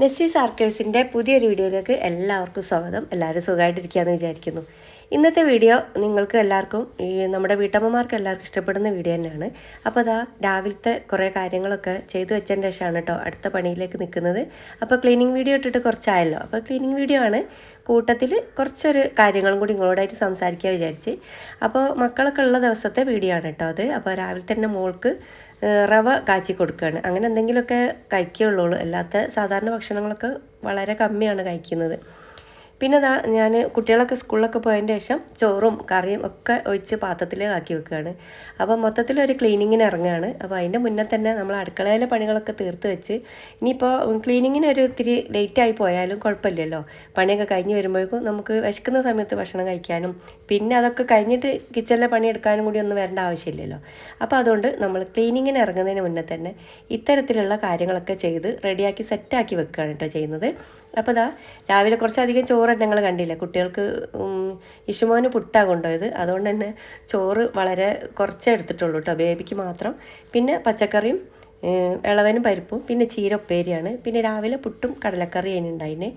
നെസ്സിസ് ആർക്കൈവ്സിന്റെ പുതിയൊരു വീഡിയോയിലേക്ക് എല്ലാവർക്കും സ്വാഗതം. എല്ലാവരും സുഖമായിട്ടിരിക്കുകയെന്ന് വിചാരിക്കുന്നു. ഇന്നത്തെ വീഡിയോ നിങ്ങൾക്ക് എല്ലാവർക്കും ഈ നമ്മുടെ വീട്ടമ്മമാർക്ക് എല്ലാവർക്കും ഇഷ്ടപ്പെടുന്ന വീഡിയോ തന്നെയാണ്. അപ്പോൾ അതാ രാവിലത്തെ കുറേ കാര്യങ്ങളൊക്കെ ചെയ്തു വെച്ചതിന് ശേഷമാണ് കേട്ടോ അടുത്ത പണിയിലേക്ക് നിൽക്കുന്നത്. അപ്പോൾ ക്ലീനിങ് വീഡിയോ ഇട്ടിട്ട് കുറച്ചായല്ലോ. അപ്പോൾ ക്ലീനിങ് വീഡിയോ ആണ് കൂട്ടത്തിൽ കുറച്ചൊരു കാര്യങ്ങളും കൂടി നിങ്ങളോടായിട്ട് സംസാരിക്കുക വിചാരിച്ച്. അപ്പോൾ മക്കളൊക്കെ ഉള്ള ദിവസത്തെ വീഡിയോ ആണ് കേട്ടോ അത്. അപ്പോൾ രാവിലെ തന്നെ മോൾക്ക് റവ കാച്ചി കൊടുക്കുകയാണ് അങ്ങനെ എന്തെങ്കിലുമൊക്കെ കഴിക്കുകയുള്ളൂ അല്ലാത്ത സാധാരണ ഭക്ഷണങ്ങളൊക്കെ വളരെ കമ്മിയാണ് കഴിക്കുന്നത്. പിന്നെ ഇതാ ഞാൻ കുട്ടികളൊക്കെ സ്കൂളിലൊക്കെ പോയതിന് ശേഷം ചോറും കറിയും ഒക്കെ ഒഴിച്ച് പാത്രത്തിൽ ആക്കി വെക്കുകയാണ്. അപ്പോൾ മൊത്തത്തിൽ ഒരു ക്ലീനിങ്ങിന് ഇറങ്ങുകയാണ്. അപ്പോൾ അതിന്റെ മുന്നേ തന്നെ നമ്മൾ അടുക്കളയിലെ പണികളൊക്കെ തീർത്ത് വെച്ച് ഇനിയിപ്പോൾ ക്ലീനിങ്ങിന് ഒരു ഇത്തിരി ലേറ്റായി പോയാലും കുഴപ്പമില്ലല്ലോ. പണിയൊക്കെ കഴിഞ്ഞ് വരുമ്പോഴേക്കും നമുക്ക് വിശക്കുന്ന സമയത്ത് ഭക്ഷണം കഴിക്കാനും പിന്നെ അതൊക്കെ കഴിഞ്ഞിട്ട് കിച്ചണിലെ പണി എടുക്കാനും കൂടി ഒന്നും വരേണ്ട ആവശ്യമില്ലല്ലോ. അപ്പോൾ അതുകൊണ്ട് നമ്മൾ ക്ലീനിങ്ങിന് ഇറങ്ങുന്നതിന് മുന്നേ തന്നെ ഇത്തരത്തിലുള്ള കാര്യങ്ങളൊക്കെ ചെയ്ത് റെഡിയാക്കി സെറ്റാക്കി വെക്കുകയാണ് കേട്ടോ ചെയ്യുന്നത്. അപ്പോൾ ഇതാ രാവിലെ കുറച്ചധികം ചോറ് ഞങ്ങൾ കണ്ടില്ല. കുട്ടികൾക്ക് ഇഷുമോന് പുട്ടാണ് കൊണ്ടുപോയത്. അതുകൊണ്ട് തന്നെ ചോറ് വളരെ കുറച്ചേ എടുത്തിട്ടുള്ളൂ കേട്ടോ. ബേബിക്ക് മാത്രം. പിന്നെ പച്ചക്കറിയും ഇളവനും പരിപ്പും പിന്നെ ചീര ഉപ്പേരിയാണ്. പിന്നെ രാവിലെ പുട്ടും കടലക്കറിയാണ് ഉണ്ടായിന്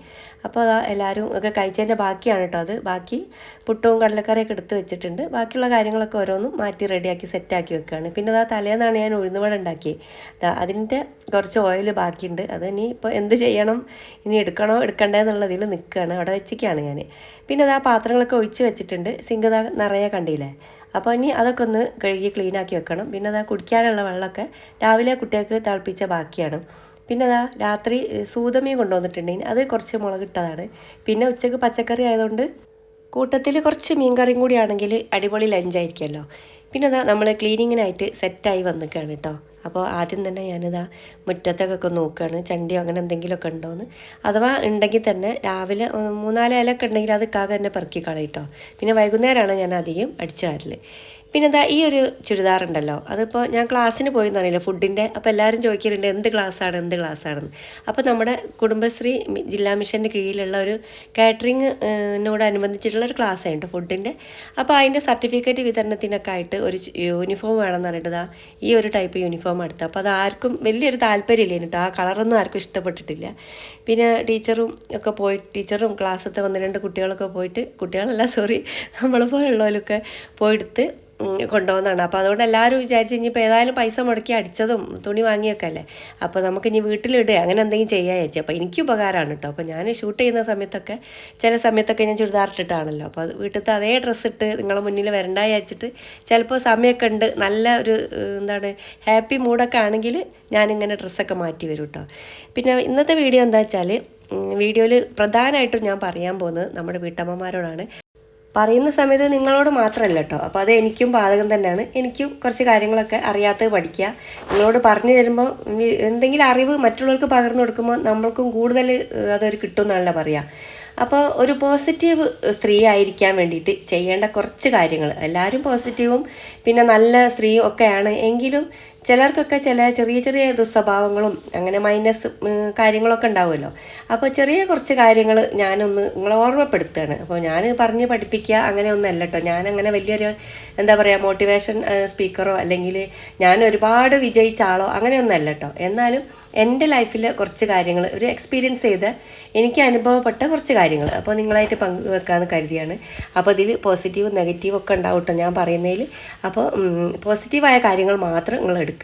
അപ്പോൾ അതാ എല്ലാവരും ഒക്കെ കഴിച്ചതിന്റെ ബാക്കിയാണ് കേട്ടോ അത്. ബാക്കി പുട്ടും കടലക്കറിയൊക്കെ എടുത്ത് വെച്ചിട്ടുണ്ട്. ബാക്കിയുള്ള കാര്യങ്ങളൊക്കെ ഓരോന്നും മാറ്റി റെഡിയാക്കി സെറ്റാക്കി വെക്കുകയാണ്. പിന്നെ അതാ തലേന്നാണ് ഞാൻ ഉഴുന്നുവട ഉണ്ടാക്കിയത് അതിന്റെ കുറച്ച് ഓയിൽ ബാക്കിയുണ്ട്. അത് ഇനി ഇപ്പോൾ എന്ത് ചെയ്യണം? ഇനി എടുക്കണോ? എടുക്കണ്ടേ എന്നുള്ളതിൽ നിൽക്കുകയാണ്. അവിടെ വെച്ചിക്കാണ് ഞാൻ. പിന്നെ അതാ പാത്രങ്ങളൊക്കെ ഒഴിച്ച് വെച്ചിട്ടുണ്ട്. സിങ്ക് നിറയെ കണ്ടില്ലേ? അപ്പോൾ ഇനി അതൊക്കെ ഒന്ന് കഴുകി ക്ലീനാക്കി വെക്കണം. പിന്നെ അതാ കുടിക്കാനുള്ള വെള്ളമൊക്കെ രാവിലെ കുട്ടികൾക്ക് തിളപ്പിച്ച ബാക്കിയാണ്. പിന്നെ അതാ രാത്രി സൂതമീൻ കൊണ്ടുവന്നിട്ടുണ്ടെങ്കിൽ അത് കുറച്ച് മുളകിട്ടതാണ്. പിന്നെ ഉച്ചയ്ക്ക് പച്ചക്കറി ആയതുകൊണ്ട് കൂട്ടത്തിൽ കുറച്ച് മീൻ കറിയും കൂടി ആണെങ്കിൽ അടിപൊളി ലഞ്ചായിരിക്കുമല്ലോ പിന്നെ അതാ നമ്മൾ ക്ലീനിങ്ങിനായിട്ട് സെറ്റായി വന്നിക്കുകയാണ് കേട്ടോ. അപ്പോൾ ആദ്യം തന്നെ ഞാനിതാ മുറ്റത്തൊക്കെ നോക്കുകയാണ് ചണ്ടിയോ അങ്ങനെ എന്തെങ്കിലുമൊക്കെ ഉണ്ടോയെന്ന് അഥവാ ഉണ്ടെങ്കിൽ തന്നെ രാവിലെ മൂന്നാൽ ഇലയൊക്കെ ഉണ്ടെങ്കിൽ അത് കാക തന്നെ പെറുക്കി കളയിട്ടോ പിന്നെ വൈകുന്നേരമാണ് ഞാൻ അധികം അടിച്ചു പിന്നെ എന്താ ഈ ഒരു ചുരിദാർ ഉണ്ടല്ലോ അതിപ്പോൾ ഞാൻ ക്ലാസ്സിന് പോയി എന്ന് എന്നറിയില്ല ഫുഡിന്റെ അപ്പോൾ എല്ലാവരും ചോദിക്കലുണ്ട് എന്ത് ക്ലാസ്സാണ് എന്ത് ക്ലാസ്സാണെന്ന് അപ്പോൾ നമ്മുടെ കുടുംബശ്രീ ജില്ലാ മിഷന്റെ കീഴിലുള്ള ഒരു കാറ്ററിങ്ങിനോട് അനുബന്ധിച്ചിട്ടുള്ള ഒരു ക്ലാസ് ആയിട്ട് ഫുഡിന്റെ അപ്പോൾ അതിന്റെ സർട്ടിഫിക്കറ്റ് വിതരണത്തിനൊക്കെ ആയിട്ട് ഒരു യൂണിഫോം വേണമെന്ന് പറഞ്ഞിട്ട് ഈ ഒരു ടൈപ്പ് യൂണിഫോം എടുത്ത്. അപ്പോൾ അത് ആർക്കും വലിയൊരു താല്പര്യമില്ല കേട്ടോ ആ കളറൊന്നും ആർക്കും ഇഷ്ടപ്പെട്ടിട്ടില്ല. പിന്നെ ടീച്ചറും ഒക്കെ പോയി ടീച്ചറും ക്ലാസ്സത്തെ ഒന്ന് രണ്ട് കുട്ടികളൊക്കെ പോയിട്ട് കുട്ടികളല്ല സോറി നമ്മളെ പോലുള്ളവരൊക്കെ പോയെടുത്ത് കൊണ്ടുപോകുന്നതാണ്. അപ്പോൾ അതുകൊണ്ട് എല്ലാവരും വിചാരിച്ച് ഇനിയിപ്പോൾ ഏതായാലും പൈസ മുടക്കി അടിച്ചതും തുണി വാങ്ങിയൊക്കെ അല്ലേ? അപ്പോൾ നമുക്ക് ഇനി വീട്ടിലിടുക അങ്ങനെ എന്തെങ്കിലും ചെയ്യാൻ വിചാരിച്ചു. അപ്പോൾ എനിക്ക് ഉപകാരമാണ് കേട്ടോ അപ്പോൾ ഞാൻ ഷൂട്ട് ചെയ്യുന്ന സമയത്തൊക്കെ ചില സമയത്തൊക്കെ ഞാൻ ചുരിദാർ ഇട്ടിട്ടാണല്ലോ. അപ്പോൾ വീട്ടിലത്തെ അതേ ഡ്രസ്സ് ഇട്ട് നിങ്ങളെ മുന്നിൽ വരണ്ട വിചാരിച്ചിട്ട് ചിലപ്പോൾ സമയമൊക്കെ ഉണ്ട്. നല്ല ഒരു എന്താണ് ഹാപ്പി മൂഡൊക്കെ ആണെങ്കിൽ ഞാനിങ്ങനെ ഡ്രസ്സൊക്കെ മാറ്റി വരും കേട്ടോ പിന്നെ ഇന്നത്തെ വീഡിയോ എന്താ വെച്ചാൽ വീഡിയോയിൽ പ്രധാനമായിട്ടും ഞാൻ പറയാൻ പോകുന്നത് നമ്മുടെ വീട്ടമ്മമാരോടാണ്. പറയുന്ന സമയത്ത് നിങ്ങളോട് മാത്രമല്ല കേട്ടോ അപ്പോൾ അത് എനിക്കും ബാധകം തന്നെയാണ്. എനിക്കും കുറച്ച് കാര്യങ്ങളൊക്കെ അറിയാത്തത് പഠിക്കുക. നിങ്ങളോട് പറഞ്ഞു തരുമ്പോൾ എന്തെങ്കിലും അറിവ് മറ്റുള്ളവർക്ക് പകർന്നു കൊടുക്കുമ്പോൾ നമ്മൾക്കും കൂടുതൽ അതൊരു കിട്ടും എന്നല്ല പറയുക അപ്പോൾ ഒരു പോസിറ്റീവ് സ്ത്രീ ആയിരിക്കാൻ വേണ്ടിയിട്ട് ചെയ്യേണ്ട കുറച്ച് കാര്യങ്ങൾ. എല്ലാവരും പോസിറ്റീവും പിന്നെ നല്ല സ്ത്രീയും ഒക്കെയാണ്. എങ്കിലും ചിലർക്കൊക്കെ ചില ചെറിയ ചെറിയ ദുസ്വഭാവങ്ങളും അങ്ങനെ മൈനസ് കാര്യങ്ങളൊക്കെ ഉണ്ടാവുമല്ലോ. അപ്പോൾ ചെറിയ കുറച്ച് കാര്യങ്ങൾ ഞാനൊന്ന് നിങ്ങളെ ഓർമ്മപ്പെടുത്തുകയാണ്. അപ്പോൾ ഞാൻ പറഞ്ഞ് പഠിപ്പിക്കുക അങ്ങനെ ഒന്നും അല്ല കേട്ടോ ഞാനങ്ങനെ വലിയൊരു എന്താ പറയുക മോട്ടിവേഷൻ സ്പീക്കറോ അല്ലെങ്കിൽ ഞാൻ ഒരുപാട് വിജയിച്ച ആളോ അങ്ങനെയൊന്നും അല്ല കേട്ടോ എന്നാലും എന്റെ ലൈഫിൽ കുറച്ച് കാര്യങ്ങൾ ഒരു എക്സ്പീരിയൻസ് ചെയ്ത് എനിക്ക് അനുഭവപ്പെട്ട കുറച്ച് കാര്യങ്ങൾ. അപ്പോൾ നിങ്ങളായിട്ട് പങ്കുവെക്കാമെന്ന് കരുതിയാണ്. അപ്പോൾ ഇതിൽ പോസിറ്റീവും നെഗറ്റീവും ഒക്കെ ഉണ്ടാവും കേട്ടോ ഞാൻ പറയുന്നതിൽ അപ്പോൾ പോസിറ്റീവായ കാര്യങ്ങൾ മാത്രം നിങ്ങൾ എടുക്കുക.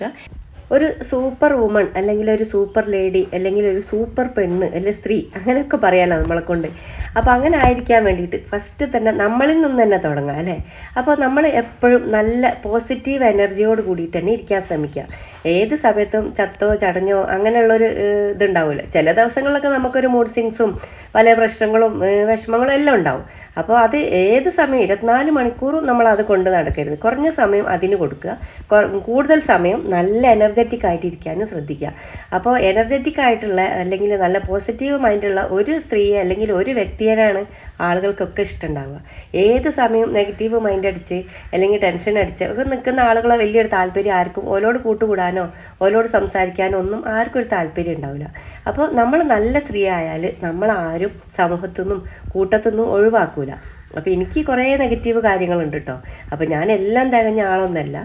ഒരു സൂപ്പർ വുമൺ അല്ലെങ്കിൽ ഒരു സൂപ്പർ ലേഡി അല്ലെങ്കിൽ ഒരു സൂപ്പർ പെണ്ണ് അല്ലെങ്കിൽ സ്ത്രീ അങ്ങനെയൊക്കെ പറയാനോ നമ്മളെ കൊണ്ട്. അപ്പോൾ അങ്ങനെ ആയിരിക്കാൻ വേണ്ടിയിട്ട് ഫസ്റ്റ് തന്നെ നമ്മളിൽ നിന്ന് തന്നെ തുടങ്ങാം അല്ലേ? അപ്പോൾ നമ്മൾ എപ്പോഴും നല്ല പോസിറ്റീവ് എനർജിയോട് കൂടി തന്നെ ഇരിക്കാൻ ശ്രമിക്കുക. ഏത് സമയത്തും ചത്തോ ചടഞ്ഞോ അങ്ങനെയുള്ളൊരു ഇതുണ്ടാവില്ല ചില ദിവസങ്ങളിലൊക്കെ നമുക്കൊരു മൂഡ് സിങ്സും പല പ്രശ്നങ്ങളും വിഷമങ്ങളും എല്ലാം ഉണ്ടാവും. അപ്പോൾ അത് ഏത് സമയം ഇരുപത്തിനാല് മണിക്കൂറും നമ്മൾ അത് കൊണ്ട് നടക്കരുത്. കുറഞ്ഞ സമയം അതിന് കൊടുക്കുക. കൂടുതൽ സമയം നല്ല എനർജറ്റിക് ആയിട്ടിരിക്കാനും ശ്രദ്ധിക്കുക. അപ്പോൾ എനർജറ്റിക് ആയിട്ടുള്ള അല്ലെങ്കിൽ നല്ല പോസിറ്റീവ് മൈൻഡുള്ള ഒരു സ്ത്രീയെ അല്ലെങ്കിൽ ഒരു വ്യക്തിയെയാണ് ആളുകൾക്കൊക്കെ ഇഷ്ടമുണ്ടാവുക ഏത് സമയം നെഗറ്റീവ് മൈൻഡ് അടിച്ച് അല്ലെങ്കിൽ ടെൻഷൻ അടിച്ച് ഒക്കെ നിൽക്കുന്ന ആളുകളെ വലിയൊരു താല്പര്യം ആർക്കും ഓലോട് കൂട്ടുകൂടാനോ ഓലോട് സംസാരിക്കാനോ ഒന്നും ആർക്കും ഒരു താല്പര്യം ഉണ്ടാവില്ല. അപ്പോൾ നമ്മൾ നല്ല സ്ത്രീ ആയാൽ നമ്മൾ ആരും സമൂഹത്തു നിന്നും കൂട്ടത്തു നിന്നും ഒഴിവാക്കൂല. അപ്പോൾ എനിക്ക് കുറേ നെഗറ്റീവ് കാര്യങ്ങളുണ്ട് കേട്ടോ അപ്പോൾ ഞാൻ എല്ലാം തികഞ്ഞ ആളൊന്നല്ല.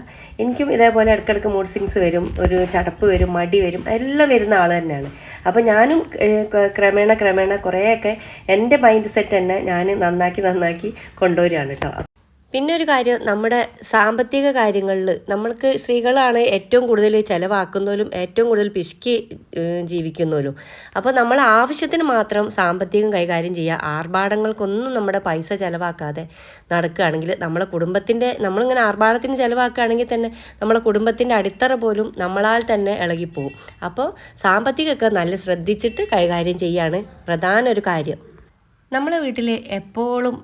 എനിക്കും ഇതേപോലെ ഇടയ്ക്കിടയ്ക്ക് മൂഡ് സിങ്സ് വരും ഒരു ചടപ്പ് വരും മടി വരും എല്ലാം വരുന്ന ആൾ തന്നെയാണ്. അപ്പോൾ ഞാനും ക്രമേണ ക്രമേണ കുറേയൊക്കെ എന്റെ മൈൻഡ് സെറ്റ് തന്നെ ഞാൻ നന്നാക്കി നന്നാക്കി കൊണ്ടുവരികയാണ് കേട്ടോ പിന്നെ ഒരു കാര്യം നമ്മുടെ സാമ്പത്തിക കാര്യങ്ങളിൽ നമ്മൾക്ക് സ്ത്രീകളാണ് ഏറ്റവും കൂടുതൽ ചിലവാക്കുന്നതിലും ഏറ്റവും കൂടുതൽ പിശുക്കി ജീവിക്കുന്നതിലും അപ്പോൾ നമ്മൾ ആവശ്യത്തിന് മാത്രം സാമ്പത്തികം കൈകാര്യം ചെയ്യുക. ആർഭാടങ്ങൾക്കൊന്നും നമ്മുടെ പൈസ ചിലവാക്കാതെ നടക്കുകയാണെങ്കിൽ നമ്മളെ കുടുംബത്തിന്റെ നമ്മളിങ്ങനെ ആർഭാടത്തിന് ചിലവാക്കുകയാണെങ്കിൽ തന്നെ നമ്മളെ കുടുംബത്തിന്റെ അടിത്തറ പോലും നമ്മളാൽ തന്നെ ഇളകിപ്പോവും. അപ്പോൾ സാമ്പത്തികമൊക്കെ നല്ല ശ്രദ്ധിച്ചിട്ട് കൈകാര്യം ചെയ്യാണ് പ്രധാന ഒരു കാര്യം. നമ്മളെ വീട്ടിൽ എപ്പോഴും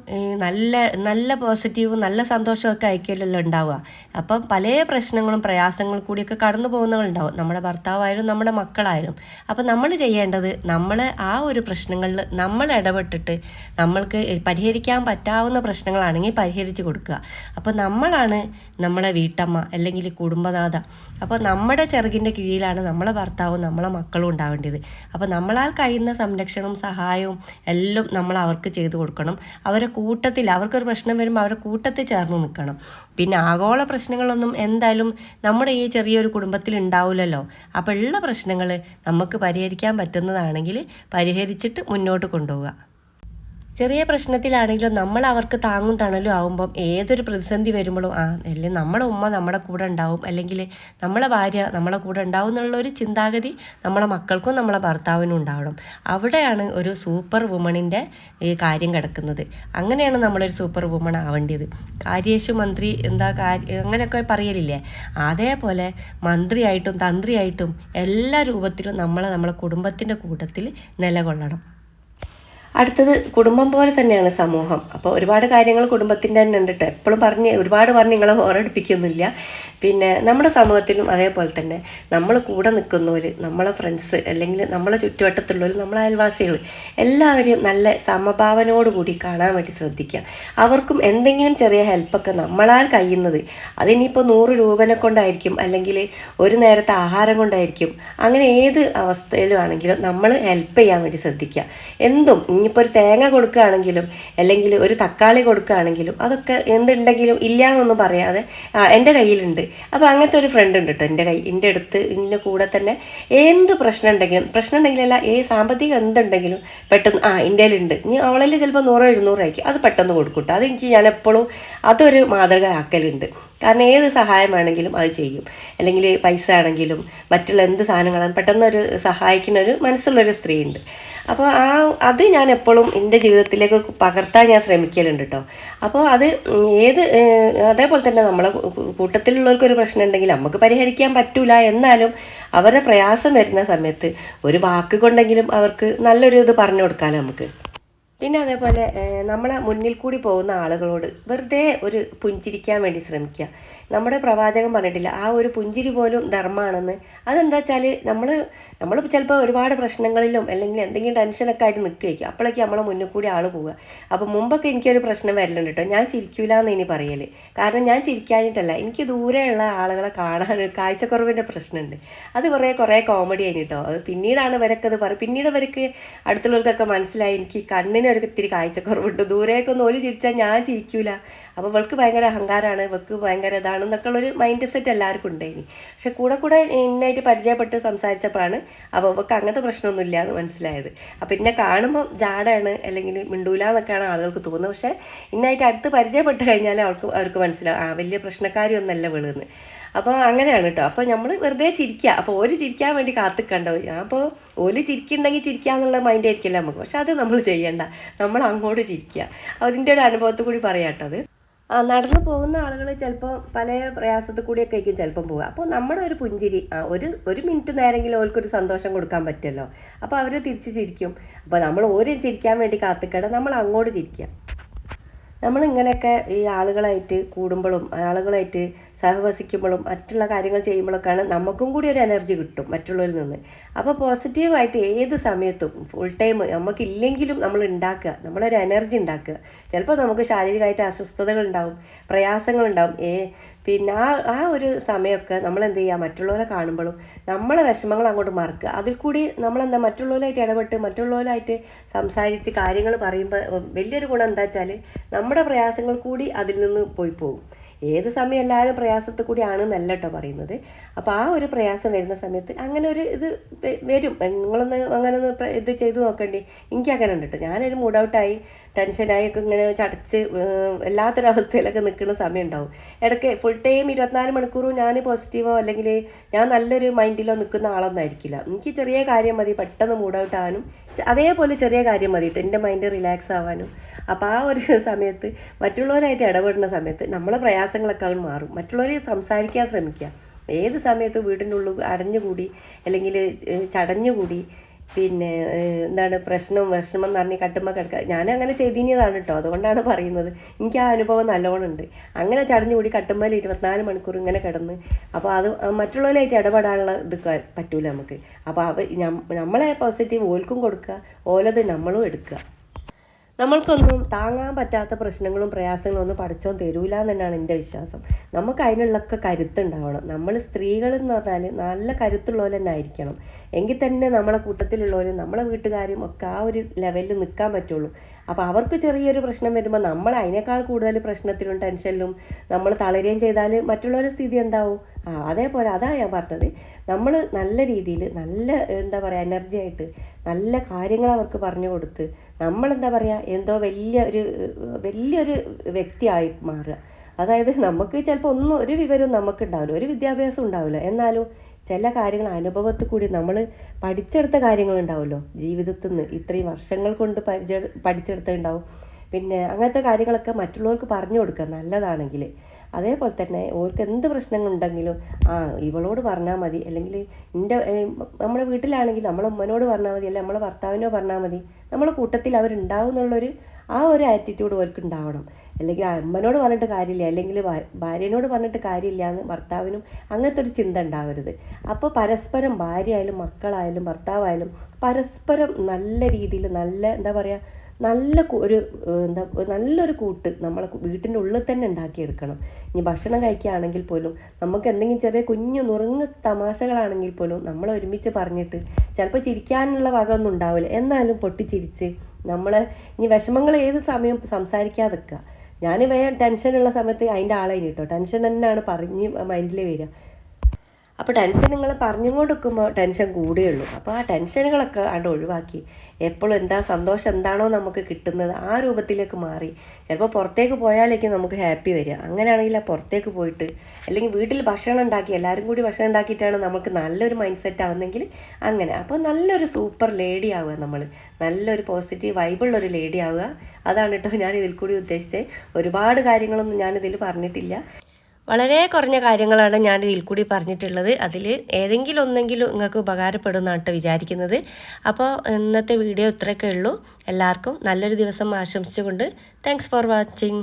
നല്ല നല്ല പോസിറ്റീവും നല്ല സന്തോഷമൊക്കെ ആയിരിക്കുമല്ലോ ഉണ്ടാവുക. അപ്പം പല പ്രശ്നങ്ങളും പ്രയാസങ്ങളും കൂടിയൊക്കെ കടന്നു പോകുന്നവരുണ്ടാവും. നമ്മുടെ ഭർത്താവായാലും നമ്മുടെ മക്കളായാലും. അപ്പം നമ്മൾ ചെയ്യേണ്ടത് നമ്മൾ ആ ഒരു പ്രശ്നങ്ങളിൽ നമ്മൾ ഇടപെട്ടിട്ട് നമ്മൾക്ക് പരിഹരിക്കാൻ പറ്റാവുന്ന പ്രശ്നങ്ങളാണെങ്കിൽ പരിഹരിച്ച് കൊടുക്കുക. അപ്പം നമ്മളാണ് നമ്മളെ വീട്ടമ്മ അല്ലെങ്കിൽ കുടുംബനാഥ. അപ്പോൾ നമ്മുടെ ചെറുകിന്റെ കീഴിലാണ് നമ്മളെ ഭർത്താവും നമ്മളെ മക്കളും ഉണ്ടാവേണ്ടത്. അപ്പോൾ നമ്മളാൽ കഴിയുന്ന സംരക്ഷണവും സഹായവും എല്ലാം നമ്മൾ അവർക്ക് ചെയ്തു കൊടുക്കണം. അവരെ കൂട്ടത്തിൽ അവർക്കൊരു പ്രശ്നം വരുമ്പോൾ അവരെ കൂട്ടത്തിൽ ചേർന്ന് നിൽക്കണം. പിന്നെ ആഗോള പ്രശ്നങ്ങളൊന്നും എന്തായാലും നമ്മുടെ ഈ ചെറിയൊരു കുടുംബത്തിൽ ഉണ്ടാവില്ലല്ലോ അപ്പോൾ ഉള്ള പ്രശ്നങ്ങൾ നമുക്ക് പരിഹരിക്കാൻ പറ്റുന്നതാണെങ്കിൽ പരിഹരിച്ചിട്ട് മുന്നോട്ട് കൊണ്ടുപോവുക. ചെറിയ പ്രശ്നത്തിലാണെങ്കിലും നമ്മൾ അവർക്ക് താങ്ങും തണലും ആവുമ്പം ഏതൊരു പ്രതിസന്ധി വരുമ്പോഴും ആ അല്ലെങ്കിൽ നമ്മളെ ഉമ്മ നമ്മുടെ കൂടെ ഉണ്ടാവും അല്ലെങ്കിൽ നമ്മളെ ഭാര്യ നമ്മളെ കൂടെ ഉണ്ടാവും എന്നുള്ള ഒരു ചിന്താഗതി നമ്മളെ മക്കൾക്കും നമ്മളെ ഭർത്താവിനും ഉണ്ടാവണം. അവിടെയാണ് ഒരു സൂപ്പർ വുമണിന്റെ ഈ കാര്യം കിടക്കുന്നത്. അങ്ങനെയാണ് നമ്മളൊരു സൂപ്പർ വുമൺ ആവേണ്ടത്. കാര്യേശു മന്ത്രി എന്താ കാര്യ അങ്ങനെയൊക്കെ പറയലില്ലേ? അതേപോലെ മന്ത്രിയായിട്ടും തന്ത്രിയായിട്ടും എല്ലാ രൂപത്തിലും നമ്മളെ നമ്മളെ കുടുംബത്തിന്റെ കൂട്ടത്തിൽ നിലകൊള്ളണം. അടുത്തത് കുടുംബം പോലെ തന്നെയാണ് സമൂഹം. അപ്പോൾ ഒരുപാട് കാര്യങ്ങൾ കുടുംബത്തിന്റെ തന്നെ ഉണ്ട് കേട്ടോ എപ്പോഴും പറഞ്ഞ് ഒരുപാട് പറഞ്ഞ് നിങ്ങളെ ഓരടിപ്പിക്കൊന്നുമില്ല പിന്നെ നമ്മുടെ സമൂഹത്തിലും അതേപോലെ തന്നെ നമ്മൾ കൂടെ നിൽക്കുന്നവർ നമ്മളെ ഫ്രണ്ട്സ് അല്ലെങ്കിൽ നമ്മളെ ചുറ്റുവട്ടത്തുള്ളവർ നമ്മളെ അയൽവാസികൾ എല്ലാവരെയും നല്ല സമഭാവനയോടുകൂടി കാണാൻ വേണ്ടി ശ്രദ്ധിക്കുക. അവർക്കും എന്തെങ്കിലും ചെറിയ ഹെൽപ്പൊക്കെ നമ്മളാൽ കഴിയുന്നത് അതിനിപ്പോൾ നൂറ് രൂപനെ കൊണ്ടായിരിക്കും അല്ലെങ്കിൽ ഒരു നേരത്തെ ആഹാരം കൊണ്ടായിരിക്കും. അങ്ങനെ ഏത് അവസ്ഥയിലും ആണെങ്കിലും നമ്മൾ ഹെൽപ്പ് ചെയ്യാൻ വേണ്ടി ശ്രദ്ധിക്കുക. എന്തും ഇനിയിപ്പോൾ ഒരു തേങ്ങ കൊടുക്കുകയാണെങ്കിലും അല്ലെങ്കിൽ ഒരു തക്കാളി കൊടുക്കുകയാണെങ്കിലും അതൊക്കെ എന്തുണ്ടെങ്കിലും ഇല്ല എന്നൊന്നും പറയാതെ എന്റെ കയ്യിലുണ്ട്. അപ്പോൾ അങ്ങനത്തെ ഒരു ഫ്രണ്ട് ഉണ്ട് കേട്ടോ എന്റെ കൈ എന്റെ അടുത്ത് എന്റെ കൂടെ തന്നെ എന്ത് പ്രശ്നം ഉണ്ടെങ്കിലും പ്രശ്നം ഉണ്ടെങ്കിലല്ല ഏ സാമ്പത്തികം എന്തുണ്ടെങ്കിലും പെട്ടെന്ന് ആ എന്റെ ഉണ്ട് ഇനി അവളിൽ ചിലപ്പോൾ നൂറോ എഴുന്നൂറോ ആയിരിക്കും. അത് പെട്ടെന്ന് കൊടുക്കും കേട്ടോ അതെനിക്ക് ഞാൻ എപ്പോഴും അതൊരു മാതൃക ആക്കലുണ്ട് കാരണം ഏത് സഹായമാണെങ്കിലും അത് ചെയ്യും. അല്ലെങ്കിൽ പൈസ ആണെങ്കിലും മറ്റുള്ള എന്ത് സാധനങ്ങളാണ് പെട്ടെന്നൊരു സഹായിക്കുന്ന ഒരു മനസ്സുള്ളൊരു സ്ത്രീ ഉണ്ട് അപ്പോൾ ആ അത് ഞാൻ എപ്പോഴും എന്റെ ജീവിതത്തിലേക്ക് പകർത്താൻ ഞാൻ ശ്രമിക്കലുണ്ട് കേട്ടോ. അപ്പോൾ അത് ഏത് അതേപോലെ തന്നെ നമ്മളെ കൂട്ടത്തിലുള്ളവർക്കൊരു പ്രശ്നം ഉണ്ടെങ്കിൽ നമുക്ക് പരിഹരിക്കാൻ പറ്റൂല. എന്നാലും അവരുടെ പ്രയാസം വരുന്ന സമയത്ത് ഒരു വാക്ക് കൊണ്ടെങ്കിലും അവർക്ക് നല്ലൊരു ഇത് പറഞ്ഞു കൊടുക്കാമല്ലോ നമുക്ക്. പിന്നെ അതേപോലെ നമ്മളെ മുന്നിൽ കൂടി പോകുന്ന ആളുകളോട് വെറുതെ ഒരു പുഞ്ചിരിക്കാൻ വേണ്ടി ശ്രമിക്കുക. നമ്മുടെ പ്രവാചകൻ പറഞ്ഞിട്ടില്ല ആ ഒരു പുഞ്ചിരി പോലും ധർമ്മമാണെന്ന് അതെന്താ വെച്ചാൽ നമ്മൾ നമ്മൾ ചിലപ്പോൾ ഒരുപാട് പ്രശ്നങ്ങളിലും അല്ലെങ്കിൽ എന്തെങ്കിലും ടെൻഷനൊക്കെ ആയിട്ട് നിൽക്കുകയായിരിക്കും അപ്പോഴേക്കും നമ്മളെ മുന്നിൽ കൂടി ആൾ പോവുക. അപ്പോൾ മുമ്പൊക്കെ എനിക്കൊരു പ്രശ്നം വരലുണ്ട് കേട്ടോ ഞാൻ ചിരിക്കൂല എന്ന് ഇനി പറയൽ. കാരണം ഞാൻ ചിരിക്കാഞ്ഞിട്ടല്ല എനിക്ക് ദൂരെയുള്ള ആളുകളെ കാണാൻ കാഴ്ചക്കുറവിന്റെ പ്രശ്നമുണ്ട് അത് കുറേ കുറേ കോമഡി ആയി കേട്ടോ അത് പിന്നീടാണ് ഇവരൊക്കെ അത് പറയും പിന്നീട് ഇവർക്ക് അടുത്തുള്ളവർക്കൊക്കെ മനസ്സിലായി എനിക്ക് കണ്ണിന് ഒരു ഇത്തിരി കാഴ്ചക്കുറവുണ്ട്. ദൂരേക്കൊന്നും ഒരു ചിരിച്ചാൽ ഞാൻ ചിരിക്കൂല. അപ്പോൾ ഇവൾക്ക് ഭയങ്കര അഹങ്കാരമാണ് ഇവൾക്ക് ഭയങ്കര ഇതാണെന്നൊക്കെ ഉള്ളൊരു മൈൻഡ് സെറ്റ് എല്ലാവർക്കും ഉണ്ടായിനി പക്ഷെ കൂടെ കൂടെ എന്നായിട്ട് പരിചയപ്പെട്ട് സംസാരിച്ചപ്പോഴാണ് അപ്പോൾ അവൾക്ക് അങ്ങനത്തെ പ്രശ്നമൊന്നുമില്ല എന്ന് മനസ്സിലായത്. അപ്പോൾ എന്നെ കാണുമ്പോൾ ജാടാണ് അല്ലെങ്കിൽ മിണ്ടൂല എന്നൊക്കെയാണ് ആളുകൾക്ക് തോന്നുന്നത്. പക്ഷേ ഇന്നായിട്ട് അടുത്ത് പരിചയപ്പെട്ട് കഴിഞ്ഞാൽ അവൾക്ക് അവർക്ക് മനസ്സിലാവും. ആ വലിയ പ്രശ്നക്കാരി ഒന്നല്ല വീളെന്ന് അപ്പോൾ അങ്ങനെയാണ് കേട്ടോ. അപ്പോൾ നമ്മൾ വെറുതെ ചിരിക്കുക. അപ്പോൾ ഓൽ ചിരിക്കാൻ വേണ്ടി കാത്തിക്കണ്ടോ? അപ്പോൾ ഓൽ ചിരിക്കുന്നുണ്ടെങ്കിൽ ചിരിക്കുക എന്നുള്ള മൈൻഡ് ആയിരിക്കില്ല നമുക്ക്. പക്ഷെ അത് നമ്മൾ ചെയ്യണ്ട. നമ്മൾ അങ്ങോട്ട് ചിരിക്കുക. അതിന്റെ ഒരു അനുഭവത്തിൽ കൂടി പറയാം കേട്ടോ അത്. നടന്നു പോകുന്ന ആളുകൾ ചിലപ്പോൾ പല പ്രയാസത്തിൽ കൂടിയൊക്കെ ആയിരിക്കും ചിലപ്പം പോവുക. അപ്പോൾ നമ്മുടെ ഒരു പുഞ്ചിരി ഒരു ഒരു മിനിറ്റ് നേരെങ്കിലും ഓൾക്കൊരു സന്തോഷം കൊടുക്കാൻ പറ്റുമല്ലോ. അപ്പോൾ അവർ തിരിച്ച് ചിരിക്കും. അപ്പോൾ നമ്മൾ ഓരോ ചിരിക്കാൻ വേണ്ടി കാത്തിക്കട നമ്മൾ അങ്ങോട്ട് ചിരിക്കുക. നമ്മൾ ഇങ്ങനെയൊക്കെ ഈ ആളുകളായിട്ട് കൂടുമ്പോഴും ആളുകളായിട്ട് സഹവസിക്കുമ്പോഴും മറ്റുള്ള കാര്യങ്ങൾ ചെയ്യുമ്പോഴൊക്കെയാണ് നമുക്കും കൂടി ഒരു എനർജി കിട്ടും മറ്റുള്ളവരിൽ നിന്ന്. അപ്പോൾ പോസിറ്റീവായിട്ട് ഏത് സമയത്തും ഫുൾ ടൈം നമുക്കില്ലെങ്കിലും നമ്മൾ ഉണ്ടാക്കുക നമ്മളൊരു എനർജി ഉണ്ടാക്കുക. ചിലപ്പോൾ നമുക്ക് ശാരീരികമായിട്ട് അസ്വസ്ഥതകൾ ഉണ്ടാവും പ്രയാസങ്ങൾ ഉണ്ടാവും. ഏ പിന്നെ ആ ആ ഒരു സമയമൊക്കെ നമ്മൾ എന്ത് ചെയ്യുക മറ്റുള്ളവരെ കാണുമ്പോഴും നമ്മളെ വിഷമങ്ങൾ അങ്ങോട്ട് മറക്കുക. അതിൽ കൂടി നമ്മളെന്താ മറ്റുള്ളവരായിട്ട് ഇടപെട്ട് മറ്റുള്ളവരായിട്ട് സംസാരിച്ച് കാര്യങ്ങൾ പറയുമ്പോൾ വലിയൊരു ഗുണം എന്താ വെച്ചാൽ നമ്മുടെ പ്രയാസങ്ങൾ കൂടി അതിൽ നിന്ന് പോയി പോകും. ഏത് സമയം എല്ലാവരും പ്രയാസത്തിൽ കൂടിയാണ് എന്നല്ല കേട്ടോ പറയുന്നത്. അപ്പോൾ ആ ഒരു പ്രയാസം വരുന്ന സമയത്ത് അങ്ങനെ ഒരു ഇത് വരും. നിങ്ങളൊന്ന് അങ്ങനെ ഒന്ന് ഇത് ചെയ്തു നോക്കണ്ടേ? എനിക്ക് അങ്ങനെ ഉണ്ട് കേട്ടോ ഞാനൊരു മൂഡ് ഔട്ടായി. ടെൻഷനായി ഒക്കെ ഇങ്ങനെ ചടച്ച് വല്ലാത്തൊരവസ്ഥയിലൊക്കെ നിൽക്കുന്ന സമയം ഉണ്ടാവും ഇടയ്ക്ക് ഫുൾ ടൈം ഇരുപത്തിനാല് മണിക്കൂറും ഞാൻ പോസിറ്റീവോ അല്ലെങ്കിൽ ഞാൻ നല്ലൊരു മൈൻഡിലോ നിൽക്കുന്ന ആളൊന്നും ആയിരിക്കില്ല എനിക്ക് ചെറിയ കാര്യം മതി പെട്ടെന്ന് മൂഡ് ഔട്ട് ആവാനും അതേപോലെ ചെറിയ കാര്യം മതി എന്റെ മൈൻഡ് റിലാക്സ് ആവാനും. അപ്പോൾ ആ ഒരു സമയത്ത് മറ്റുള്ളവരായിട്ട് ഇടപെടുന്ന സമയത്ത് നമ്മളെ പ്രയാസങ്ങളൊക്കെ അവൻ മാറും. മറ്റുള്ളവരെ സംസാരിക്കാൻ ശ്രമിക്കുക. ഏത് സമയത്തും വീടിന്റെ ഉള്ളിൽ അടഞ്ഞുകൂടി അല്ലെങ്കിൽ ചടഞ്ഞുകൂടി പിന്നെ എന്താണ് പ്രശ്നം വിഷമം എന്ന് പറഞ്ഞ് കിടക്കുക ഞാൻ അങ്ങനെ ചെയ്തിനിയതാണ് കേട്ടോ അതുകൊണ്ടാണ് പറയുന്നത്. എനിക്ക് ആ അനുഭവം നല്ലോണം ഉണ്ട് അങ്ങനെ ചടഞ്ഞുകൂടി കട്ടുമ്പോൾ ഇരുപത്തിനാല് മണിക്കൂർ ഇങ്ങനെ കിടന്ന്. അപ്പോൾ അത് മറ്റുള്ളവരായിട്ട് ഇടപെടാനുള്ള ഇത് പറ്റൂല നമുക്ക്. അപ്പോൾ അവ നമ്മളെ പോസിറ്റീവ് ഓൽക്കും കൊടുക്കുക ഓലത് നമ്മളും എടുക്കുക നമ്മൾക്കൊന്നും താങ്ങാൻ പറ്റാത്ത പ്രശ്നങ്ങളും പ്രയാസങ്ങളും ഒന്നും പഠിച്ചോൻ തരൂല എന്നാണ് എന്റെ വിശ്വാസം. നമുക്ക് അതിനുള്ളൊക്കെ കരുത്തുണ്ടാവണം. നമ്മൾ സ്ത്രീകൾ എന്ന് പറഞ്ഞാൽ നല്ല കരുത്തുള്ളവർ തന്നെ ആയിരിക്കണം. എങ്കിൽ തന്നെ നമ്മളെ കൂട്ടത്തിലുള്ളവരും നമ്മളെ വീട്ടുകാരും ഒക്കെ ആ ഒരു ലെവലിൽ നിൽക്കാൻ പറ്റുള്ളൂ. അപ്പോൾ അവർക്ക് ചെറിയൊരു പ്രശ്നം വരുമ്പോൾ നമ്മൾ അതിനേക്കാൾ കൂടുതൽ പ്രശ്നത്തിലും ടെൻഷനിലും നമ്മൾ തളരുകയും ചെയ്താൽ മറ്റുള്ളവരുടെ സ്ഥിതി എന്താവും? ആ അതേപോലെ അതാ ഞാൻ പറഞ്ഞത്. നമ്മൾ നല്ല രീതിയിൽ നല്ല എന്താ പറയുക എനർജി ആയിട്ട് നല്ല കാര്യങ്ങൾ അവർക്ക് പറഞ്ഞു കൊടുത്ത് നമ്മളെന്താ പറയുക എന്തോ വലിയ ഒരു വലിയൊരു വ്യക്തിയായി മാറുക. അതായത് നമുക്ക് ചിലപ്പോൾ ഒന്നും ഒരു വിവരവും നമുക്ക് ഉണ്ടാവില്ല ഒരു വിദ്യാഭ്യാസം ഉണ്ടാവില്ല. എന്നാലും ചില കാര്യങ്ങൾ അനുഭവത്തിൽ കൂടി നമ്മൾ പഠിച്ചെടുത്ത കാര്യങ്ങൾ ഉണ്ടാവുമല്ലോ ജീവിതത്തിൽ നിന്ന് ഇത്രയും വർഷങ്ങൾ കൊണ്ട് പരിചയ പഠിച്ചെടുത്തുണ്ടാവും പിന്നെ അങ്ങനത്തെ കാര്യങ്ങളൊക്കെ മറ്റുള്ളവർക്ക് പറഞ്ഞു കൊടുക്കുക നല്ലതാണെങ്കിൽ അതേപോലെ തന്നെ ഓർക്ക് എന്ത് പ്രശ്നങ്ങളുണ്ടെങ്കിലും ആ ഇവളോട് പറഞ്ഞാൽ മതി. അല്ലെങ്കിൽ എന്റെ നമ്മുടെ വീട്ടിലാണെങ്കിൽ നമ്മളെ ഉമ്മനോട് പറഞ്ഞാൽ മതി. അല്ലെങ്കിൽ നമ്മളെ ഭർത്താവിനോ പറഞ്ഞാൽ മതി. നമ്മളെ കൂട്ടത്തിൽ അവരുണ്ടാവും എന്നുള്ളൊരു ആ ഒരു ആറ്റിറ്റ്യൂഡ് അവർക്ക് ഉണ്ടാവണം അല്ലെങ്കിൽ അമ്മനോട് പറഞ്ഞിട്ട് കാര്യമില്ല അല്ലെങ്കിൽ ഭാര്യനോട് പറഞ്ഞിട്ട് കാര്യമില്ല എന്ന് ഭർത്താവിനും അങ്ങനത്തെ ഒരു ചിന്ത ഉണ്ടാവരുത്. അപ്പോൾ പരസ്പരം ഭാര്യ ആയാലും മക്കളായാലും ഭർത്താവായാലും പരസ്പരം നല്ല രീതിയിൽ നല്ല എന്താ പറയുക നല്ല ഒരു എന്താ നല്ലൊരു കൂട്ട് നമ്മളെ വീട്ടിന്റെ ഉള്ളിൽ തന്നെ ഉണ്ടാക്കിയെടുക്കണം. ഇനി ഭക്ഷണം കഴിക്കുകയാണെങ്കിൽ പോലും നമുക്ക് എന്തെങ്കിലും ചെറിയ കുഞ്ഞു നുറുങ്ങ് തമാശകളാണെങ്കിൽ പോലും നമ്മൾ ഒരുമിച്ച് പറഞ്ഞിട്ട് ചിലപ്പോൾ ചിരിക്കാനുള്ള വക ഒന്നും ഉണ്ടാവില്ല. എന്നാലും പൊട്ടിച്ചിരിച്ച് നമ്മളെ ഇനി വിഷമങ്ങൾ ഏത് സമയം സംസാരിക്കാതെ ഞാൻ വേഗം ടെൻഷനുള്ള സമയത്ത് അതിന്റെ ആളായി കേട്ടോ ടെൻഷൻ തന്നെയാണ് പറഞ്ഞ് മൈൻഡിൽ വരിക. അപ്പോൾ ടെൻഷൻ നിങ്ങൾ പറഞ്ഞും കൊടുക്കുമ്പോൾ ടെൻഷൻ കൂടുകയുള്ളൂ അപ്പോൾ ആ ടെൻഷനുകളൊക്കെ അവിടെ ഒഴിവാക്കി. എപ്പോഴും എന്താ സന്തോഷം എന്താണോ നമുക്ക് കിട്ടുന്നത് ആ രൂപത്തിലേക്ക് മാറി. ചിലപ്പോൾ പുറത്തേക്ക് പോയാലേക്ക് നമുക്ക് ഹാപ്പി വരിക. അങ്ങനെയാണെങ്കിൽ ആ പുറത്തേക്ക് പോയിട്ട് അല്ലെങ്കിൽ വീട്ടിൽ ഭക്ഷണം ഉണ്ടാക്കി എല്ലാവരും കൂടി ഭക്ഷണം ഉണ്ടാക്കിയിട്ടാണ് നമുക്ക് നല്ലൊരു മൈൻഡ് സെറ്റ് ആവുന്നെങ്കിൽ അങ്ങനെ. അപ്പോൾ നല്ലൊരു സൂപ്പർ ലേഡി ആവുക നമ്മൾ നല്ലൊരു പോസിറ്റീവ് വൈബുള്ള ഒരു ലേഡി ആവുക. അതാണ് കേട്ടോ ഞാൻ ഇതിൽ കൂടി ഉദ്ദേശിച്ചത്. ഒരുപാട് കാര്യങ്ങളൊന്നും ഞാനിതിൽ പറഞ്ഞിട്ടില്ല. വളരെ കുറഞ്ഞ കാര്യങ്ങളാണ് ഞാൻ ഇതിൽ കൂടി പറഞ്ഞിട്ടുള്ളത്. അതിൽ ഏതെങ്കിലും ഒന്നെങ്കിലും നിങ്ങൾക്ക് ഉപകാരപ്പെടുമെന്നാണ് കേട്ടോ വിചാരിക്കുന്നത്. അപ്പോൾ ഇന്നത്തെ വീഡിയോ ഇത്രയൊക്കെ ഉള്ളൂ. എല്ലാവർക്കും നല്ലൊരു ദിവസം ആശംസിച്ചുകൊണ്ട് താങ്ക്സ് ഫോർ വാച്ചിങ്